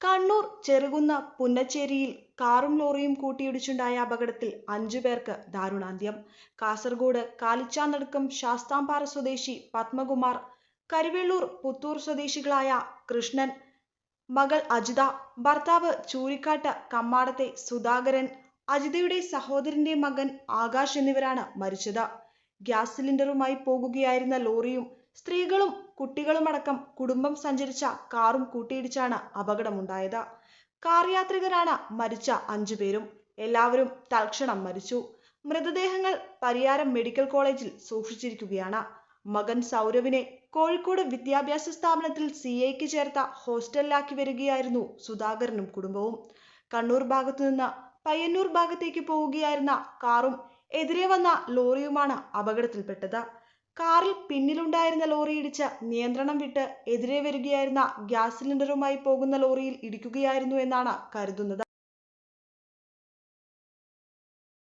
കണ്ണൂർ ചെറുകുന്ന പുന്നച്ചേരിയിൽ കാറും ലോറിയും കൂട്ടിയിടിച്ചുണ്ടായ അപകടത്തിൽ അഞ്ചു പേർക്ക് ദാരുണാന്ത്യം. കാസർഗോഡ് കാലിച്ചാനടുക്കം ശാസ്താംപാറ സ്വദേശി പത്മകുമാർ കരുവെള്ളൂർ പുത്തൂർ സ്വദേശികളായ കൃഷ്ണൻ മകൾ അജിത ഭർത്താവ് ചൂരിക്കാട്ട് കമ്മാടത്തെ സുധാകരൻ അജിതയുടെ സഹോദരന്റെ മകൻ ആകാശ് എന്നിവരാണ് മരിച്ചത്. ഗ്യാസ് സിലിണ്ടറുമായി പോകുകയായിരുന്ന ലോറിയും സ്ത്രീകളും കുട്ടികളുമടക്കം കുടുംബം സഞ്ചരിച്ച കാറും കൂട്ടിയിടിച്ചാണ് അപകടമുണ്ടായത്. കാർ യാത്രികരാണ് മരിച്ച അഞ്ചു പേരും. എല്ലാവരും തൽക്ഷണം മരിച്ചു. മൃതദേഹങ്ങൾ പരിയാരം മെഡിക്കൽ കോളേജിൽ സൂക്ഷിച്ചിരിക്കുകയാണ്. മകൻ സൗരവിനെ കോഴിക്കോട് വിദ്യാഭ്യാസ സ്ഥാപനത്തിൽ സി ഐക്ക് ചേർത്ത ഹോസ്റ്റലിലാക്കി വരികയായിരുന്നു സുധാകരനും കുടുംബവും. കണ്ണൂർ ഭാഗത്തു നിന്ന് പയ്യന്നൂർ ഭാഗത്തേക്ക് പോവുകയായിരുന്ന കാറും എതിരെ വന്ന ലോറിയുമാണ് അപകടത്തിൽപ്പെട്ടത്. കാറിൽ പിന്നിലുണ്ടായിരുന്ന ലോറി ഇടിച്ച് നിയന്ത്രണം വിട്ട് എതിരെ വരികയായിരുന്ന ഗ്യാസ് സിലിണ്ടറുമായി പോകുന്ന ലോറിയിൽ ഇടിക്കുകയായിരുന്നു എന്നാണ് കരുതുന്നത്.